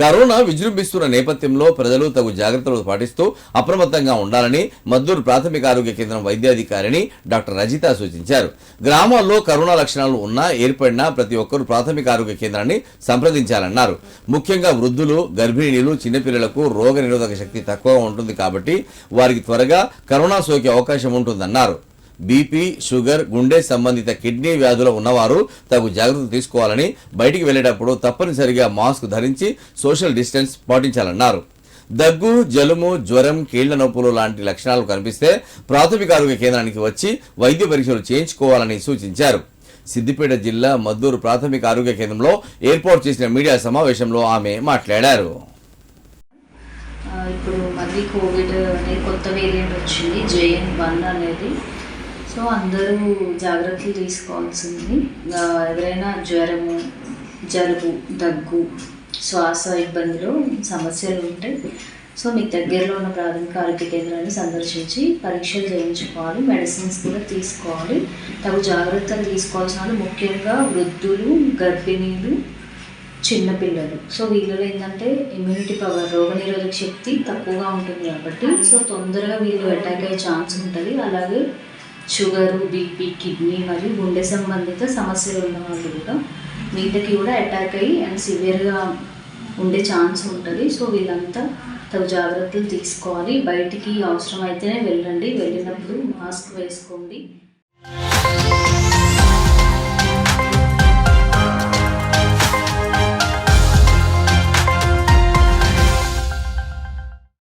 Corona విజృంభిస్తున్న నేపథ్యంలో ప్రజలు తగు జాగ్రత్తలు పాటిస్తూ అప్రమత్తంగా ఉండాలని మద్దూరు ప్రాథమిక ఆరోగ్య కేంద్రం వైద్యాధికారిని డాక్టర్ రజిత సూచించారు. గ్రామాల్లో కరోనా లక్షణాలు ఉన్నా ఏర్పడినా ప్రతి ఒక్కరూ ప్రాథమిక ఆరోగ్య కేంద్రాన్ని సంప్రదించాలన్నారు. ముఖ్యంగా వృద్ధులు గర్భిణీలు చిన్నపిల్లలకు రోగ నిరోధక శక్తి తక్కువగా ఉంటుంది కాబట్టి వారికి త్వరగా కరోనా సోకే అవకాశం ఉంటుందన్నారు. బీపీ షుగర్ గుండె సంబంధిత కిడ్నీ వ్యాధులు ఉన్నవారు తగు జాగ్రత్తలు తీసుకోవాలని బయటికి వెళ్ళేటప్పుడు తప్పనిసరిగా మాస్క్ ధరించి సోషల్ డిస్టెన్స్ పాటించాలన్నారు. దగ్గు జలుము జ్వరం కీళ్ళ నొప్పులు లాంటి లక్షణాలు కనిపిస్తే ప్రాథమిక ఆరోగ్య కేంద్రానికి వచ్చి వైద్య పరీక్షలు చేయించుకోవాలని సూచించారు. సిద్దిపేట జిల్లా మద్దూరు ప్రాథమిక ఆరోగ్య కేంద్రంలో ఏర్పాటు చేసిన మీడియా సమావేశంలో ఆమె మాట్లాడారు. ఇప్పుడు మళ్ళీ కోవిడ్ అనే కొత్త వేరియంట్ వచ్చింది జేఎన్ వన్ అనేది. సో అందరూ జాగ్రత్తలు తీసుకోవాల్సింది. ఎవరైనా జ్వరము జలుబు దగ్గు శ్వాస ఇబ్బందులు సమస్యలు ఉంటే సో మీకు దగ్గరలో ఉన్న ప్రాథమిక ఆరోగ్య కేంద్రాన్ని సందర్శించి పరీక్షలు చేయించుకోవాలి మెడిసిన్స్ కూడా తీసుకోవాలి. తగు జాగ్రత్తలు తీసుకోవాల్సిన ముఖ్యంగా వృద్ధులు గర్భిణీలు చిన్నపిల్లలు సో వీళ్ళలో ఏంటంటే ఇమ్యూనిటీ పవర్ రోగనిరోధక శక్తి తక్కువగా ఉంటుంది కాబట్టి సో తొందరగా వీళ్ళు అటాక్ అయ్యే ఛాన్స్ ఉంటుంది. అలాగే షుగరు బీపీ కిడ్నీ మరియు గుండె సంబంధిత సమస్యలు ఉన్న వాళ్ళు కూడా వీటికి కూడా అటాక్ అయ్యి అండ్ సివియర్గా ఉండే ఛాన్స్ ఉంటుంది. సో వీళ్ళంతా తగు జాగ్రత్తలు తీసుకోవాలి. బయటికి అవసరం అయితేనే వెళ్ళండి. వెళ్ళినప్పుడు మాస్క్ వేసుకోండి.